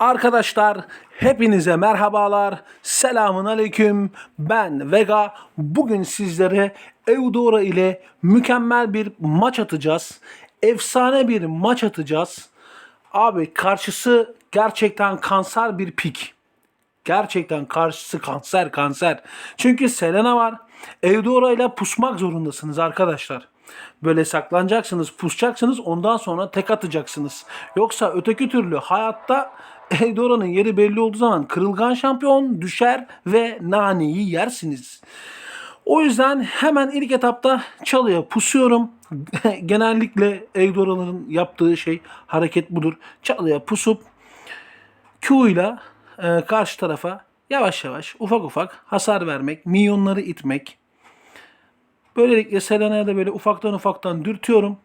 Arkadaşlar hepinize merhabalar. Selamun aleyküm. Ben Vega. Bugün sizlere Eudora ile mükemmel bir maç atacağız. Efsane bir maç atacağız. Abi karşısı gerçekten kanser bir pik. Gerçekten karşısı kanser kanser. Çünkü Selena var. Eudora ile pusmak zorundasınız arkadaşlar. Böyle saklanacaksınız, pusacaksınız ondan sonra tek atacaksınız. Yoksa öteki türlü hayatta Eudora'nın yeri belli olduğu zaman kırılgan şampiyon düşer ve naneyi yersiniz. O yüzden hemen ilk etapta çalıya pusuyorum. Genellikle Eudora'ların yaptığı şey hareket budur. Çalıya pusup Q ile e, karşı tarafa yavaş yavaş ufak ufak hasar vermek, minyonları itmek. Böylelikle Selena'ya da böyle ufaktan ufaktan dürtüyorum.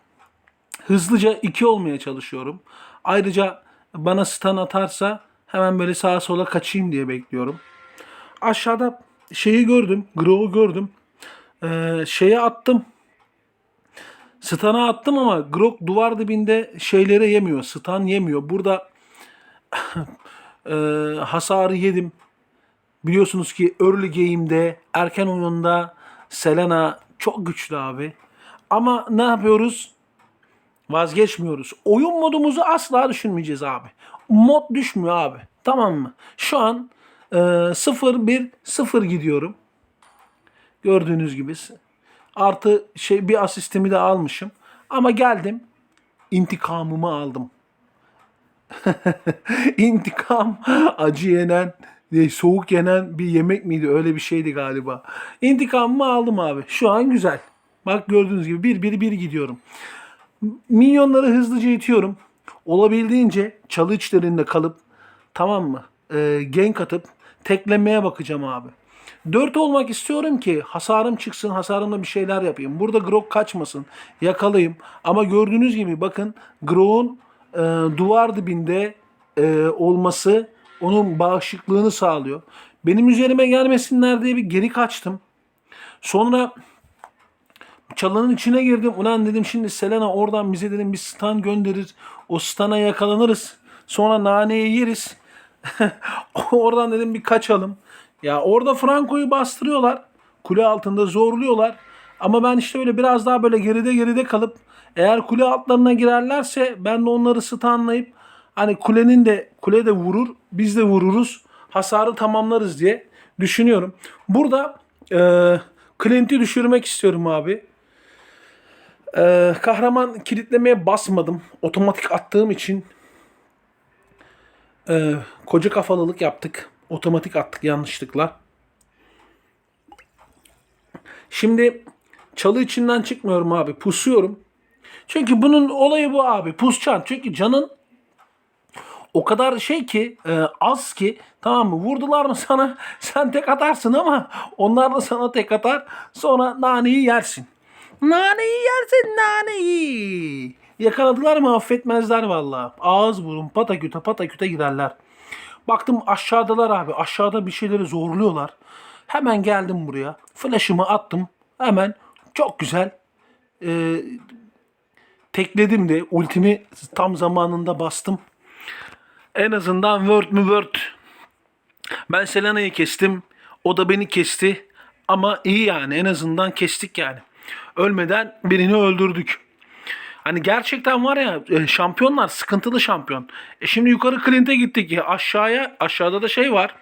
Hızlıca 2 olmaya çalışıyorum. Ayrıca bana stun atarsa hemen böyle sağa sola kaçayım diye bekliyorum. Aşağıda şeyi gördüm, Grow'u gördüm. Ee, şeye attım. Stun'a attım ama Grok duvar dibinde şeylere yemiyor. Stun yemiyor. Burada e, hasarı yedim. Biliyorsunuz ki early game'de, erken oyunda Selena çok güçlü abi. Ama ne yapıyoruz? Vazgeçmiyoruz. Oyun modumuzu asla düşünmeyeceğiz abi. Mod düşmüyor abi. Tamam mı? Şu an e, 0-1-0 gidiyorum. Gördüğünüz gibi. Artı şey bir asistimi de almışım. Ama geldim. intikamımı aldım. İntikam acı yenen, e, soğuk yenen bir yemek miydi? Öyle bir şeydi galiba. İntikamımı aldım abi. Şu an güzel. Bak gördüğünüz gibi bir bir bir gidiyorum. Minyonları hızlıca itiyorum. Olabildiğince çalı içlerinde kalıp tamam mı? E, gank atıp teklemeye bakacağım abi. 4 olmak istiyorum ki hasarım çıksın, hasarımla bir şeyler yapayım. Burada Grok kaçmasın, yakalayayım. Ama gördüğünüz gibi bakın Grok'un e, duvar dibinde e, olması onun bağışıklığını sağlıyor. Benim üzerime gelmesinler diye bir geri kaçtım. Sonra çalının içine girdim. Ulan dedim şimdi Selena oradan bize dedim bir stun gönderir. O stana yakalanırız. Sonra naneyi yeriz. oradan dedim bir kaçalım. Ya orada Franco'yu bastırıyorlar. Kule altında zorluyorlar. Ama ben işte öyle biraz daha böyle geride geride kalıp eğer kule altlarına girerlerse ben de onları stunlayıp hani kulenin de kule de vurur biz de vururuz hasarı tamamlarız diye düşünüyorum. Burada e, Clint'i düşürmek istiyorum abi. E, kahraman kilitlemeye basmadım. Otomatik attığım için e, koca kafalılık yaptık. Otomatik attık yanlışlıkla. Şimdi çalı içinden çıkmıyorum abi. Pusuyorum. Çünkü bunun olayı bu abi. Pusacaksın. Çünkü canın o kadar şey ki e, az ki tamam mı vurdular mı sana sen tek atarsın ama onlar da sana tek atar sonra naneyi yersin. Naneyi yersin naneyi. Yakaladılar mı affetmezler vallahi. Ağız burun pataküte pataküte giderler. Baktım aşağıdalar abi. Aşağıda bir şeyleri zorluyorlar. Hemen geldim buraya. Flash'ımı attım. Hemen çok güzel e, tekledim de ultimi tam zamanında bastım. En azından word mü word. Ben Selena'yı kestim. O da beni kesti. Ama iyi yani en azından kestik yani. Ölmeden birini öldürdük. Hani gerçekten var ya e, şampiyonlar sıkıntılı şampiyon. E şimdi yukarı Clint'e gittik ya aşağıya aşağıda da şey var.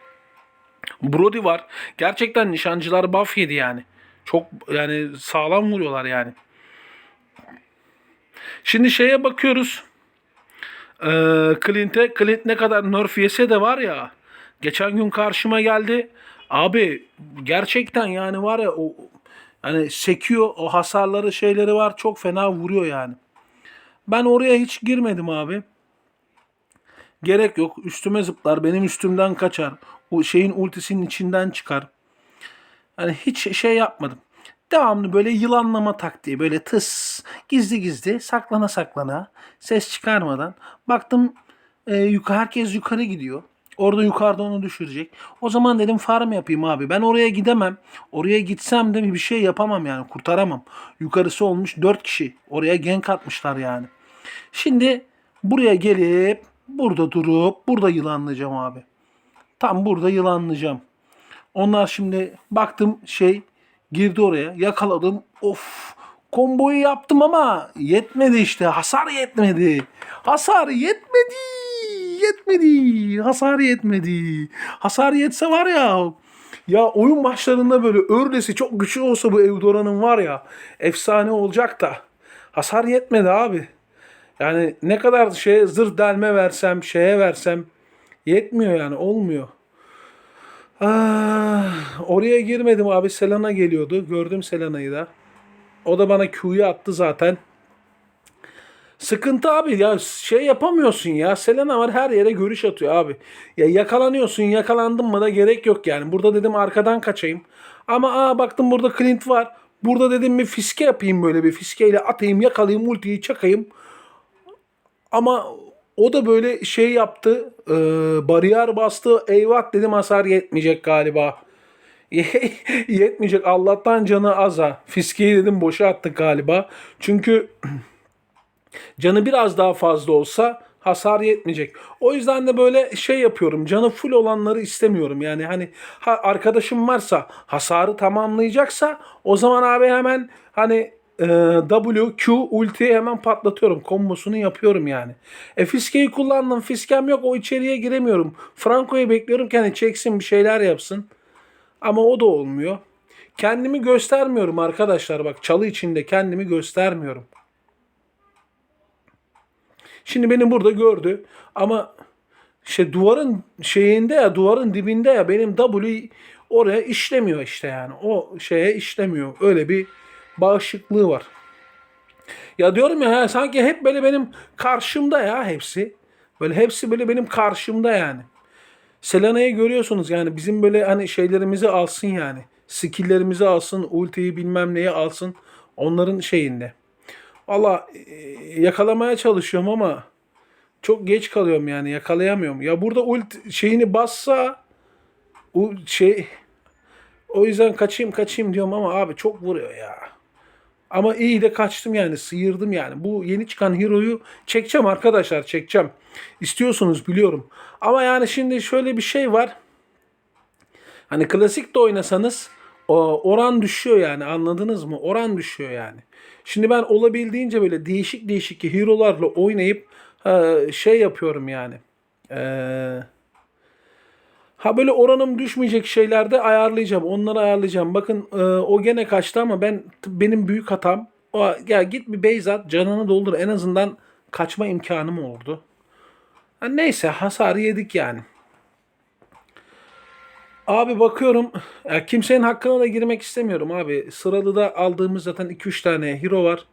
Brody var. Gerçekten nişancılar buff yedi yani. Çok yani sağlam vuruyorlar yani. Şimdi şeye bakıyoruz. Ee, Clint'e Clint ne kadar nerf yese de var ya. Geçen gün karşıma geldi. Abi gerçekten yani var ya o yani sekiyor o hasarları şeyleri var çok fena vuruyor yani. Ben oraya hiç girmedim abi. Gerek yok. Üstüme zıplar. Benim üstümden kaçar. O şeyin ultisinin içinden çıkar. Yani hiç şey yapmadım. Devamlı böyle yılanlama taktiği. Böyle tıs gizli gizli saklana saklana ses çıkarmadan. Baktım e, yukarı, herkes yukarı gidiyor. Orada yukarıda onu düşürecek. O zaman dedim farm yapayım abi. Ben oraya gidemem. Oraya gitsem de bir şey yapamam yani. Kurtaramam. Yukarısı olmuş 4 kişi. Oraya gank atmışlar yani. Şimdi buraya gelip bu burada durup burada yılanlayacağım abi. Tam burada yılanlayacağım. Onlar şimdi baktım şey girdi oraya yakaladım. Of komboyu yaptım ama yetmedi işte. Hasar yetmedi. Hasar yetmedi. Yetmedi. Hasar yetmedi. Hasar yetse var ya ya oyun başlarında böyle ördesi çok güçlü olsa bu Eudora'nın var ya efsane olacak da hasar yetmedi abi. Yani ne kadar şey zırh delme versem şeye versem yetmiyor yani olmuyor. Ah, oraya girmedim abi. Selena geliyordu. Gördüm Selena'yı da. O da bana Q'yu attı zaten. Sıkıntı abi ya şey yapamıyorsun ya. Selena var her yere görüş atıyor abi. Ya yakalanıyorsun yakalandın mı da gerek yok yani. Burada dedim arkadan kaçayım. Ama aa baktım burada Clint var. Burada dedim bir fiske yapayım böyle bir fiskeyle atayım yakalayayım ultiyi çakayım. Ama o da böyle şey yaptı. E, bariyer bastı. Eyvah dedim hasar yetmeyecek galiba. yetmeyecek. Allah'tan canı az ha. Fiskeyi dedim boşa attık galiba. Çünkü canı biraz daha fazla olsa hasar yetmeyecek. O yüzden de böyle şey yapıyorum. Canı full olanları istemiyorum. Yani hani ha, arkadaşım varsa hasarı tamamlayacaksa o zaman abi hemen hani e, W, Q, ultiyi hemen patlatıyorum. Kombosunu yapıyorum yani. E fiskeyi kullandım. Fiskem yok. O içeriye giremiyorum. Franco'yu bekliyorum ki hani çeksin bir şeyler yapsın. Ama o da olmuyor. Kendimi göstermiyorum arkadaşlar. Bak çalı içinde kendimi göstermiyorum. Şimdi beni burada gördü ama işte duvarın şeyinde ya duvarın dibinde ya benim W oraya işlemiyor işte yani. O şeye işlemiyor. Öyle bir bağışıklığı var. Ya diyorum ya, ya sanki hep böyle benim karşımda ya hepsi. Böyle hepsi böyle benim karşımda yani. Selena'yı görüyorsunuz yani bizim böyle hani şeylerimizi alsın yani. Skill'lerimizi alsın, ultiyi bilmem neyi alsın. Onların şeyinde. Valla e, yakalamaya çalışıyorum ama çok geç kalıyorum yani yakalayamıyorum. Ya burada ult şeyini bassa o şey o yüzden kaçayım kaçayım diyorum ama abi çok vuruyor ya. Ama iyi de kaçtım yani sıyırdım yani. Bu yeni çıkan Hero'yu çekeceğim arkadaşlar çekeceğim. İstiyorsunuz biliyorum. Ama yani şimdi şöyle bir şey var. Hani klasik de oynasanız oran düşüyor yani anladınız mı? Oran düşüyor yani. Şimdi ben olabildiğince böyle değişik değişik hero'larla oynayıp şey yapıyorum yani. Eee Ha böyle oranım düşmeyecek şeylerde ayarlayacağım. Onları ayarlayacağım. Bakın e, o gene kaçtı ama ben benim büyük hatam. O, ya git bir base at canını doldur. En azından kaçma imkanım oldu. Ha, neyse hasar yedik yani. Abi bakıyorum ya kimsenin hakkına da girmek istemiyorum abi. Sıralı da aldığımız zaten 2-3 tane hero var.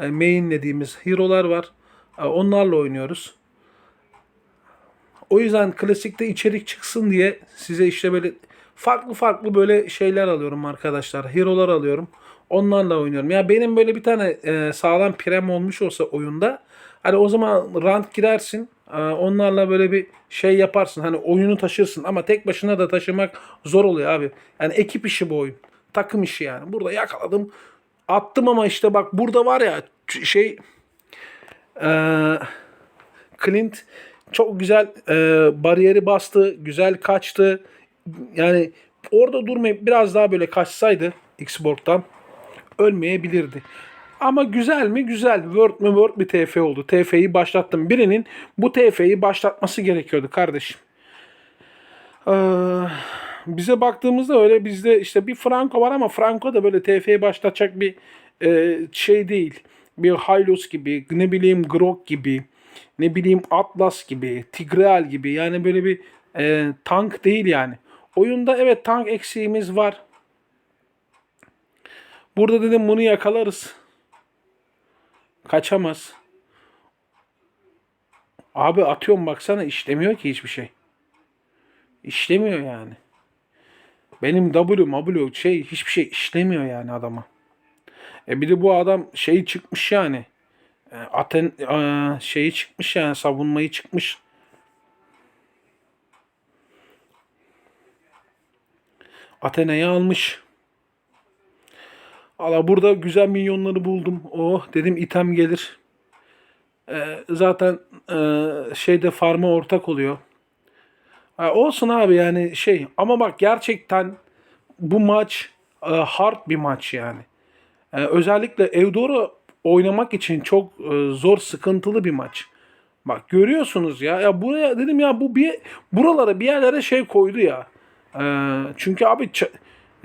Yani mainlediğimiz hero'lar var. Onlarla oynuyoruz. O yüzden klasikte içerik çıksın diye size işte böyle farklı farklı böyle şeyler alıyorum arkadaşlar. Hero'lar alıyorum. Onlarla oynuyorum. Ya benim böyle bir tane e, sağlam prem olmuş olsa oyunda hani o zaman rant girersin. E, onlarla böyle bir şey yaparsın. Hani oyunu taşırsın ama tek başına da taşımak zor oluyor abi. Yani ekip işi bu oyun. Takım işi yani. Burada yakaladım. Attım ama işte bak burada var ya şey eee Clint çok güzel e, bariyeri bastı, güzel kaçtı. Yani orada durmayıp biraz daha böyle kaçsaydı Xbox'tan ölmeyebilirdi. Ama güzel mi? Güzel. Word mü? Word bir TF oldu. TF'yi başlattım. Birinin bu TF'yi başlatması gerekiyordu kardeşim. Ee, bize baktığımızda öyle bizde işte bir Franco var ama Franco da böyle TF'yi başlatacak bir e, şey değil. Bir Hylos gibi, ne bileyim Grok gibi, ne bileyim Atlas gibi, Tigreal gibi yani böyle bir e, tank değil yani. Oyunda evet tank eksiğimiz var. Burada dedim bunu yakalarız. Kaçamaz. Abi atıyorum baksana işlemiyor ki hiçbir şey. İşlemiyor yani. Benim W, W şey hiçbir şey işlemiyor yani adama. E bir de bu adam şey çıkmış yani. E, Aten e, şeyi çıkmış yani savunmayı çıkmış. Athena'yı almış. Ala burada güzel minyonları buldum. Oh dedim item gelir. Ee, zaten e, şeyde farma ortak oluyor. Ha, olsun abi yani şey ama bak gerçekten bu maç e, hard bir maç yani. E, özellikle Eudora oynamak için çok e, zor, sıkıntılı bir maç. Bak görüyorsunuz ya. Ya buraya dedim ya bu bir buralara bir yerlere şey koydu ya. E, çünkü abi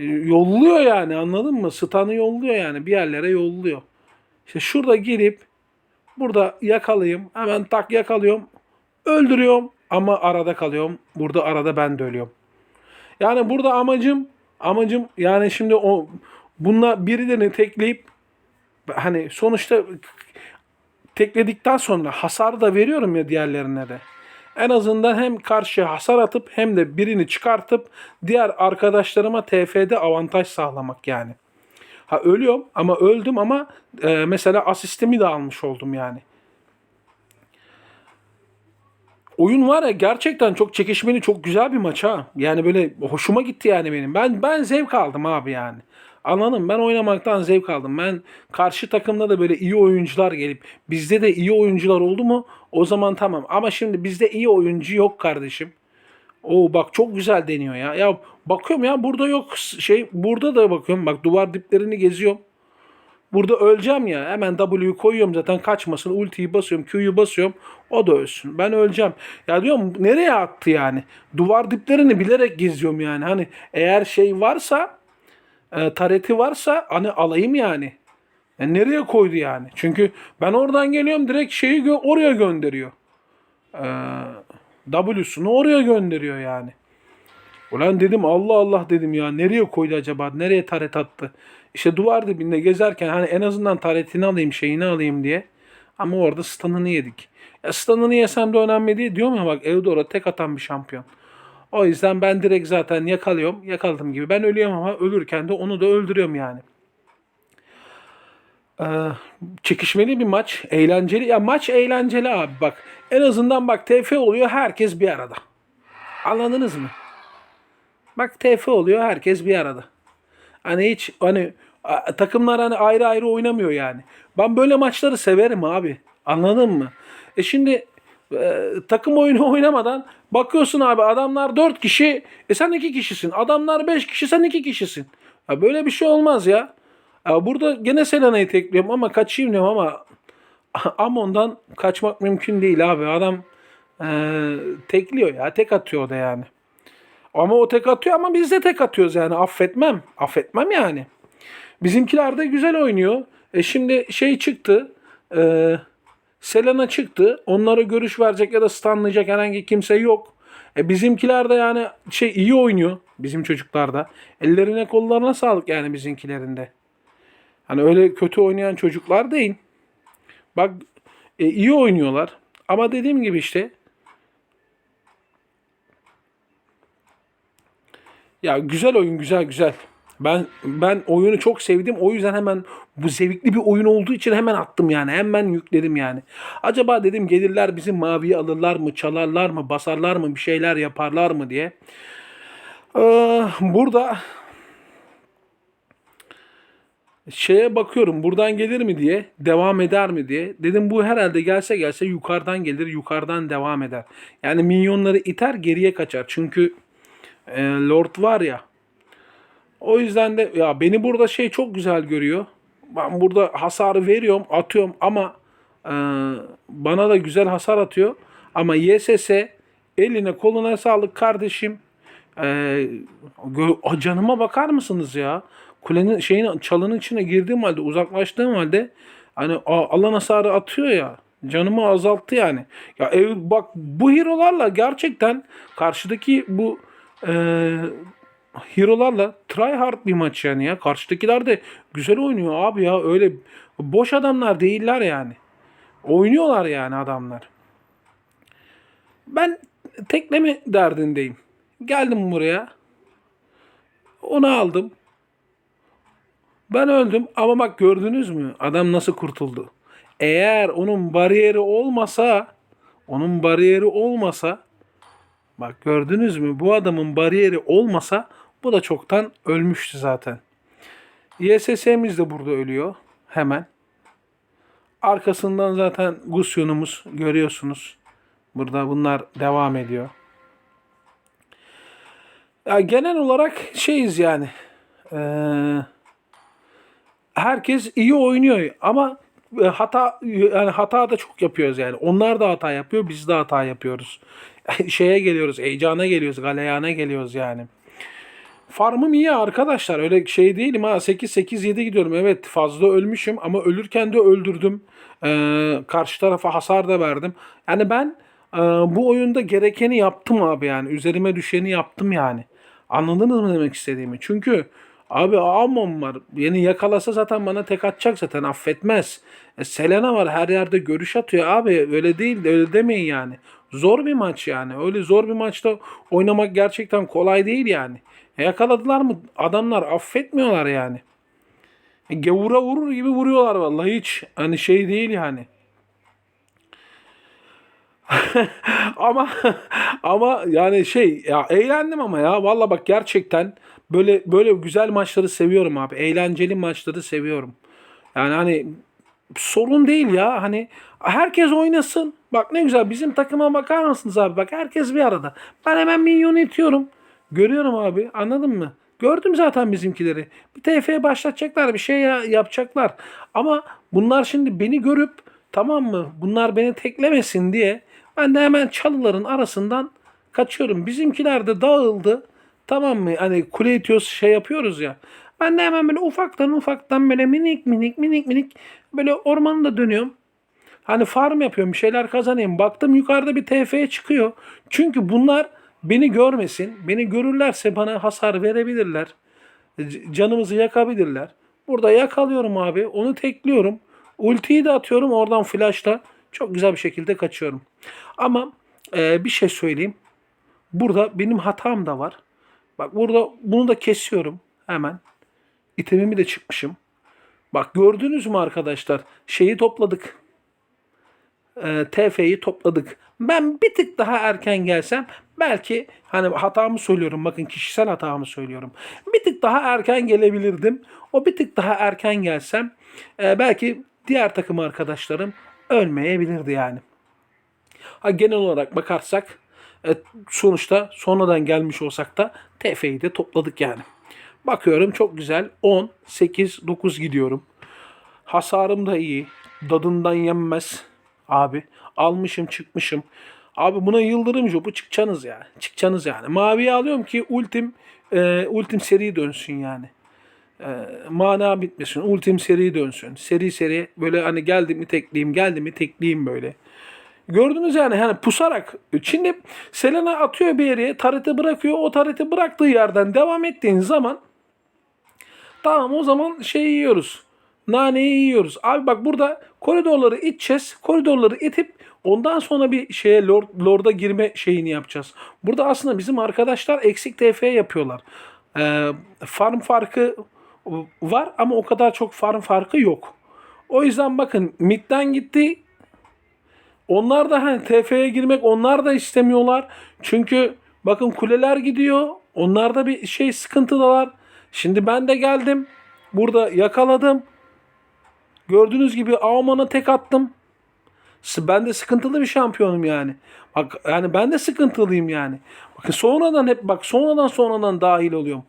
yolluyor yani anladın mı? Stan'ı yolluyor yani bir yerlere yolluyor. İşte şurada girip burada yakalayayım. Hemen tak yakalıyorum. Öldürüyorum ama arada kalıyorum. Burada arada ben de ölüyorum. Yani burada amacım amacım yani şimdi o bununla birilerini tekleyip hani sonuçta tekledikten sonra hasar da veriyorum ya diğerlerine de. En azından hem karşıya hasar atıp hem de birini çıkartıp diğer arkadaşlarıma TF'de avantaj sağlamak yani. Ha ölüyorum ama öldüm ama e, mesela asistimi de almış oldum yani. Oyun var ya gerçekten çok çekişmeli, çok güzel bir maç ha. Yani böyle hoşuma gitti yani benim. Ben ben zevk aldım abi yani. Anladın mı? Ben oynamaktan zevk aldım. Ben karşı takımda da böyle iyi oyuncular gelip bizde de iyi oyuncular oldu mu o zaman tamam. Ama şimdi bizde iyi oyuncu yok kardeşim. Oo bak çok güzel deniyor ya. Ya bakıyorum ya burada yok şey burada da bakıyorum. Bak duvar diplerini geziyorum. Burada öleceğim ya. Hemen W'yu koyuyorum zaten kaçmasın. Ultiyi basıyorum. Q'yu basıyorum. O da ölsün. Ben öleceğim. Ya diyorum nereye attı yani? Duvar diplerini bilerek geziyorum yani. Hani eğer şey varsa e, tareti varsa hani alayım yani. E, nereye koydu yani? Çünkü ben oradan geliyorum direkt şeyi gö- oraya gönderiyor. E, W'sunu oraya gönderiyor yani. Ulan dedim Allah Allah dedim ya nereye koydu acaba? Nereye taret attı? İşte duvar dibinde gezerken hani en azından taretini alayım şeyini alayım diye. Ama orada stun'ını yedik. Ya stun'ını yesem de önemli değil. Diyorum ya bak Eudora tek atan bir şampiyon. O yüzden ben direkt zaten yakalıyorum. Yakaladım gibi. Ben ölüyorum ama ölürken de onu da öldürüyorum yani. Ee, çekişmeli bir maç. Eğlenceli. Ya maç eğlenceli abi bak. En azından bak TF oluyor herkes bir arada. Anladınız mı? Bak TF oluyor herkes bir arada. Hani hiç hani takımlar hani ayrı ayrı oynamıyor yani. Ben böyle maçları severim abi. Anladın mı? E şimdi e, takım oyunu oynamadan bakıyorsun abi adamlar 4 kişi e sen 2 kişisin. Adamlar 5 kişi sen 2 kişisin. Ya böyle bir şey olmaz ya. ya burada gene Selena'yı tekliyorum ama kaçayım diyorum ama Amon'dan kaçmak mümkün değil abi. Adam e, tekliyor ya. Tek atıyor o da yani. Ama o tek atıyor ama biz de tek atıyoruz yani affetmem. Affetmem yani. Bizimkiler de güzel oynuyor. E şimdi şey çıktı. E, Selena çıktı. Onlara görüş verecek ya da stunlayacak herhangi kimse yok. E bizimkiler de yani şey iyi oynuyor. Bizim çocuklar da. Ellerine kollarına sağlık yani bizimkilerinde. Hani öyle kötü oynayan çocuklar değil. Bak e, iyi oynuyorlar. Ama dediğim gibi işte Ya güzel oyun güzel güzel. Ben ben oyunu çok sevdim. O yüzden hemen bu zevkli bir oyun olduğu için hemen attım yani. Hemen yükledim yani. Acaba dedim gelirler bizim maviyi alırlar mı, çalarlar mı, basarlar mı, bir şeyler yaparlar mı diye. Ee, burada şeye bakıyorum buradan gelir mi diye devam eder mi diye. Dedim bu herhalde gelse gelse yukarıdan gelir yukarıdan devam eder. Yani minyonları iter geriye kaçar. Çünkü e, Lord var ya. O yüzden de ya beni burada şey çok güzel görüyor. Ben burada hasarı veriyorum, atıyorum ama e, bana da güzel hasar atıyor. Ama YSS eline koluna sağlık kardeşim. E, canıma bakar mısınız ya? Kulenin şeyin çalının içine girdiğim halde, uzaklaştığım halde hani alan hasarı atıyor ya. Canımı azalttı yani. Ya ev, bak bu hero'larla gerçekten karşıdaki bu e, hero'larla try hard bir maç yani ya. Karşıdakiler de güzel oynuyor abi ya. Öyle boş adamlar değiller yani. Oynuyorlar yani adamlar. Ben tekleme derdindeyim. Geldim buraya. Onu aldım. Ben öldüm ama bak gördünüz mü adam nasıl kurtuldu. Eğer onun bariyeri olmasa onun bariyeri olmasa bak gördünüz mü bu adamın bariyeri olmasa bu da çoktan ölmüştü zaten. YSS'miz de burada ölüyor hemen. Arkasından zaten Gusyon'umuz görüyorsunuz. Burada bunlar devam ediyor. Ya genel olarak şeyiz yani. Ee, herkes iyi oynuyor ama e, hata yani hata da çok yapıyoruz yani. Onlar da hata yapıyor, biz de hata yapıyoruz. Şeye geliyoruz, heyecana geliyoruz, galeyana geliyoruz yani. Farmım iyi arkadaşlar. Öyle şey değilim ha. 8-8-7 gidiyorum. Evet fazla ölmüşüm ama ölürken de öldürdüm. Ee, karşı tarafa hasar da verdim. Yani ben e, bu oyunda gerekeni yaptım abi yani. Üzerime düşeni yaptım yani. Anladınız mı demek istediğimi? Çünkü abi Amon var. Yeni yakalasa zaten bana tek atacak zaten affetmez. E, Selena var her yerde görüş atıyor abi. Öyle değil öyle demeyin yani. Zor bir maç yani. Öyle zor bir maçta oynamak gerçekten kolay değil yani. E, yakaladılar mı adamlar affetmiyorlar yani. E, gavura vurur gibi vuruyorlar vallahi hiç. Hani şey değil yani. ama ama yani şey ya eğlendim ama ya valla bak gerçekten böyle böyle güzel maçları seviyorum abi. Eğlenceli maçları seviyorum. Yani hani sorun değil ya. Hani herkes oynasın. Bak ne güzel bizim takıma bakar mısınız abi? Bak herkes bir arada. Ben hemen minyonu itiyorum. Görüyorum abi. Anladın mı? Gördüm zaten bizimkileri. Bir TF'ye başlatacaklar. Bir şey ya- yapacaklar. Ama bunlar şimdi beni görüp tamam mı? Bunlar beni teklemesin diye ben de hemen çalıların arasından kaçıyorum. Bizimkiler de dağıldı. Tamam mı? Hani kule itiyoruz şey yapıyoruz ya. Ben de hemen böyle ufaktan ufaktan böyle minik minik minik minik böyle ormanı da dönüyorum. Hani farm yapıyorum bir şeyler kazanayım. Baktım yukarıda bir TF'ye çıkıyor. Çünkü bunlar beni görmesin. Beni görürlerse bana hasar verebilirler. Canımızı yakabilirler. Burada yakalıyorum abi. Onu tekliyorum. Ultiyi de atıyorum oradan flashla. Çok güzel bir şekilde kaçıyorum. Ama e, bir şey söyleyeyim. Burada benim hatam da var. Bak burada bunu da kesiyorum hemen. İtemimi de çıkmışım. Bak gördünüz mü arkadaşlar? Şeyi topladık. E, TF'yi topladık. Ben bir tık daha erken gelsem belki hani hatamı söylüyorum bakın kişisel hatamı söylüyorum. Bir tık daha erken gelebilirdim. O bir tık daha erken gelsem e, belki diğer takım arkadaşlarım ölmeyebilirdi yani. Ha, genel olarak bakarsak e, sonuçta sonradan gelmiş olsak da TF'yi de topladık yani. Bakıyorum çok güzel 10, 8, 9 gidiyorum. Hasarım da iyi. Dadından yenmez abi. Almışım çıkmışım. Abi buna yıldırım jobu çıkacaksınız ya. Çıkacaksınız yani. Maviye alıyorum ki ultim e, ultim seri dönsün yani. E, mana bitmesin. Ultim seri dönsün. Seri seri böyle hani geldi mi tekleyeyim geldi mi tekleyeyim böyle. Gördünüz yani hani pusarak. Şimdi Selena atıyor bir yere tarete bırakıyor. O tarete bıraktığı yerden devam ettiğin zaman Tamam o zaman şey yiyoruz. Naneyi yiyoruz. Abi bak burada koridorları iteceğiz. Koridorları itip ondan sonra bir şeye Lord, Lord'a girme şeyini yapacağız. Burada aslında bizim arkadaşlar eksik TF yapıyorlar. Ee, farm farkı var ama o kadar çok farm farkı yok. O yüzden bakın midden gitti. Onlar da hani TF'ye girmek onlar da istemiyorlar. Çünkü bakın kuleler gidiyor. Onlarda bir şey sıkıntıdalar. Şimdi ben de geldim. Burada yakaladım. Gördüğünüz gibi Auman'a tek attım. Ben de sıkıntılı bir şampiyonum yani. Bak yani ben de sıkıntılıyım yani. Bakın sonradan hep bak sonradan sonradan dahil oluyorum.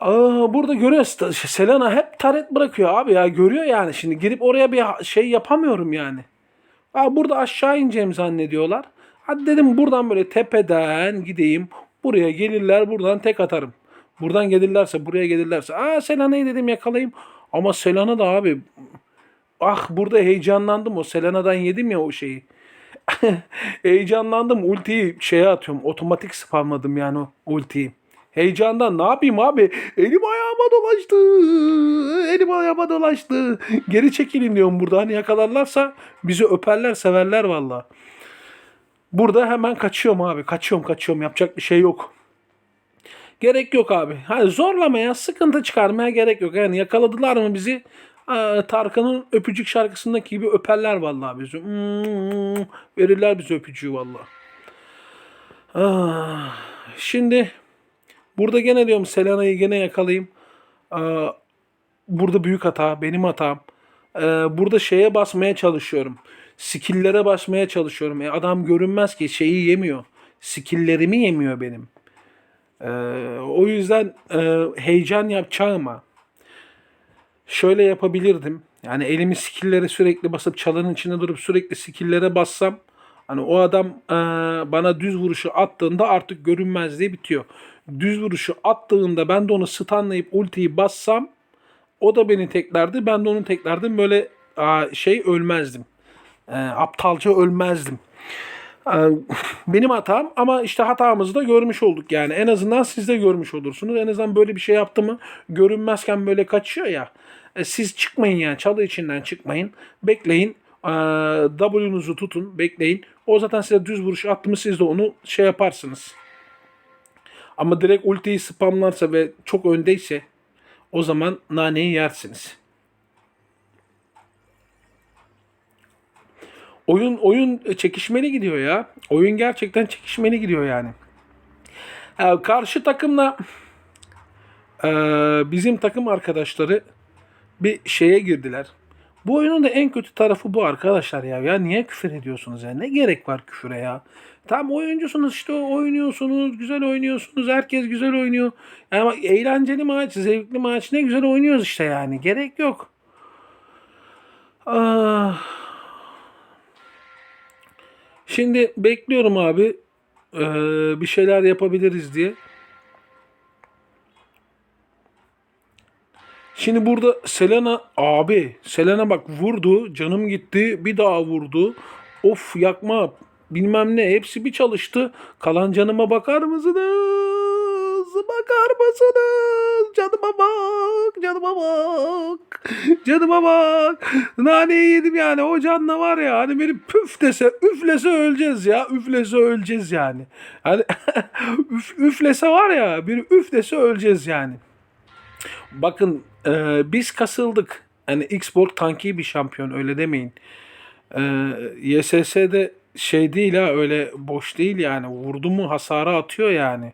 Aa, burada görüyoruz Selena hep taret bırakıyor abi ya görüyor yani şimdi girip oraya bir şey yapamıyorum yani. Aa, burada aşağı ineceğimi zannediyorlar. Hadi dedim buradan böyle tepeden gideyim. Buraya gelirler buradan tek atarım. Buradan gelirlerse buraya gelirlerse. Aa Selena'yı dedim yakalayayım. Ama Selena da abi ah burada heyecanlandım o Selena'dan yedim ya o şeyi. heyecanlandım ultiyi şeye atıyorum. Otomatik spamladım yani o ultiyi. Heyecandan ne yapayım abi? Elim ayağıma dolaştı. Elim ayağıma dolaştı. Geri çekilin diyorum burada. Hani yakalarlarsa bizi öperler severler valla. Burada hemen kaçıyorum abi. Kaçıyorum kaçıyorum. Yapacak bir şey yok. Gerek yok abi. Hani zorlamaya, sıkıntı çıkarmaya gerek yok. Yani yakaladılar mı bizi? Tarkan'ın öpücük şarkısındaki gibi öperler vallahi bizi. Hmm, verirler bize öpücüğü vallahi. Ah, şimdi burada gene diyorum Selena'yı gene yakalayayım. Burada büyük hata, benim hatam. e, burada şeye basmaya çalışıyorum. Skill'lere basmaya çalışıyorum. E, adam görünmez ki şeyi yemiyor. Skill'lerimi yemiyor benim. E, o yüzden e, heyecan yapacağıma şöyle yapabilirdim. Yani elimi skill'lere sürekli basıp çalının içinde durup sürekli skill'lere bassam hani o adam e, bana düz vuruşu attığında artık görünmezliği bitiyor. Düz vuruşu attığında ben de onu stunlayıp ultiyi bassam o da beni teklerdi. Ben de onu teklerdim. Böyle a, şey ölmezdim. E, aptalca ölmezdim. E, benim hatam ama işte hatamızı da görmüş olduk yani. En azından siz de görmüş olursunuz. En azından böyle bir şey yaptı mı görünmezken böyle kaçıyor ya. E, siz çıkmayın yani çalı içinden çıkmayın. Bekleyin. E, W'nuzu tutun. Bekleyin. O zaten size düz vuruş attı mı siz de onu şey yaparsınız. Ama direkt ultiyi spamlarsa ve çok öndeyse o zaman naneyi yersiniz. Oyun oyun çekişmeli gidiyor ya. Oyun gerçekten çekişmeli gidiyor yani. Ha, karşı takımla e, bizim takım arkadaşları bir şeye girdiler. Bu oyunun da en kötü tarafı bu arkadaşlar ya. Ya niye küfür ediyorsunuz ya? Ne gerek var küfüre ya? Tam oyuncusunuz işte oynuyorsunuz, güzel oynuyorsunuz, herkes güzel oynuyor. Yani eğlenceli maç, zevkli maç ne güzel oynuyoruz işte yani. Gerek yok. Ah. Şimdi bekliyorum abi. Ee, bir şeyler yapabiliriz diye. Şimdi burada Selena abi Selena bak vurdu canım gitti bir daha vurdu. Of yakma bilmem ne hepsi bir çalıştı. Kalan canıma bakar mısınız? Bakar mısınız? Canıma bak canıma bak. Canıma bak. Naneyi yedim yani o canla var ya hani beni püf dese üflese öleceğiz ya. Üflese öleceğiz yani. Hani üf, üflese var ya bir üf dese öleceğiz yani. Bakın e, biz kasıldık. Yani Xbox tanki bir şampiyon öyle demeyin. E, YSS'de şey değil ha öyle boş değil yani. Vurdu mu hasara atıyor yani.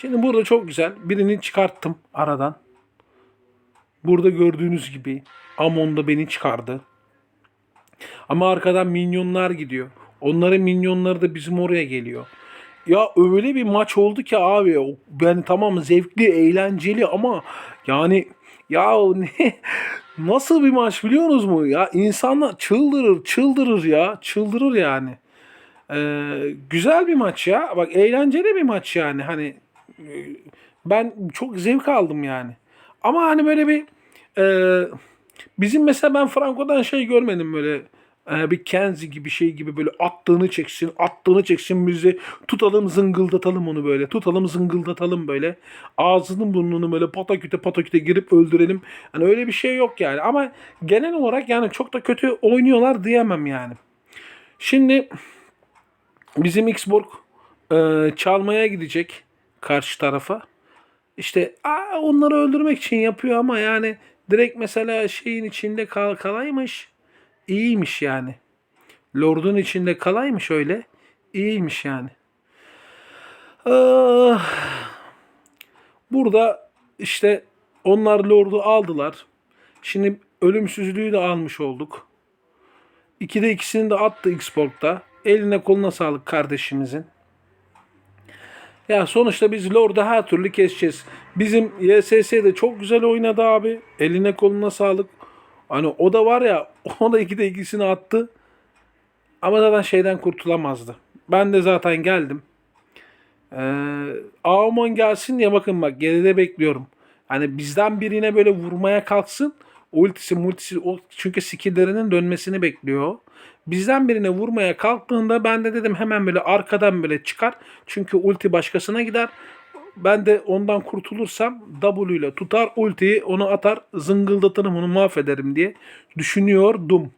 Şimdi burada çok güzel. Birini çıkarttım aradan. Burada gördüğünüz gibi Amon da beni çıkardı. Ama arkadan minyonlar gidiyor. Onların minyonları da bizim oraya geliyor. Ya öyle bir maç oldu ki abi. Yani tamam zevkli, eğlenceli ama yani ya ne nasıl bir maç biliyorsunuz mu? Ya insanlar çıldırır, çıldırır ya. Çıldırır yani. Ee, güzel bir maç ya. Bak eğlenceli bir maç yani. Hani ben çok zevk aldım yani. Ama hani böyle bir e, bizim mesela ben Franco'dan şey görmedim böyle e, bir Kenzi gibi şey gibi böyle attığını çeksin, attığını çeksin bizi tutalım zıngıldatalım onu böyle. Tutalım zıngıldatalım böyle. Ağzının burnunu böyle pataküte pataküte girip öldürelim. Hani öyle bir şey yok yani. Ama genel olarak yani çok da kötü oynuyorlar diyemem yani. Şimdi bizim Xborg e, çalmaya gidecek karşı tarafa. İşte aa, onları öldürmek için yapıyor ama yani direkt mesela şeyin içinde kal kalaymış. İyiymiş yani. Lord'un içinde kalaymış öyle. İyiymiş yani. Ah, burada işte onlar Lord'u aldılar. Şimdi ölümsüzlüğü de almış olduk. İkide ikisini de attı Xbox'ta. Eline koluna sağlık kardeşimizin. Ya sonuçta biz Lord'u her türlü keseceğiz. Bizim YSS de çok güzel oynadı abi. Eline koluna sağlık. Hani o da var ya o da ikide ikisini attı. Ama zaten şeyden kurtulamazdı. Ben de zaten geldim. Ee, Aomon gelsin diye bakın bak geride bekliyorum. Hani bizden birine böyle vurmaya kalksın. Ultisi multisi o, çünkü skilllerinin dönmesini bekliyor. Bizden birine vurmaya kalktığında ben de dedim hemen böyle arkadan böyle çıkar. Çünkü ulti başkasına gider. Ben de ondan kurtulursam W ile tutar ultiyi onu atar zıngıldatırım onu mahvederim diye düşünüyordum.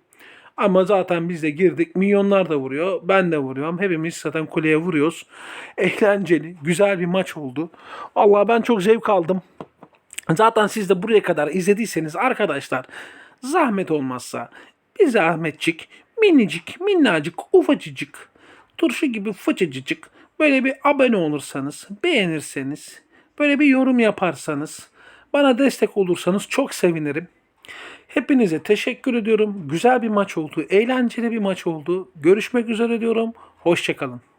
Ama zaten biz de girdik. Milyonlar da vuruyor. Ben de vuruyorum. Hepimiz zaten kuleye vuruyoruz. Eğlenceli, güzel bir maç oldu. Vallahi ben çok zevk aldım. Zaten siz de buraya kadar izlediyseniz arkadaşlar zahmet olmazsa bir zahmetçik, minicik, minnacık, ufacıcık, turşu gibi fıçıcıcık böyle bir abone olursanız, beğenirseniz, böyle bir yorum yaparsanız, bana destek olursanız çok sevinirim. Hepinize teşekkür ediyorum. Güzel bir maç oldu. Eğlenceli bir maç oldu. Görüşmek üzere diyorum. Hoşçakalın.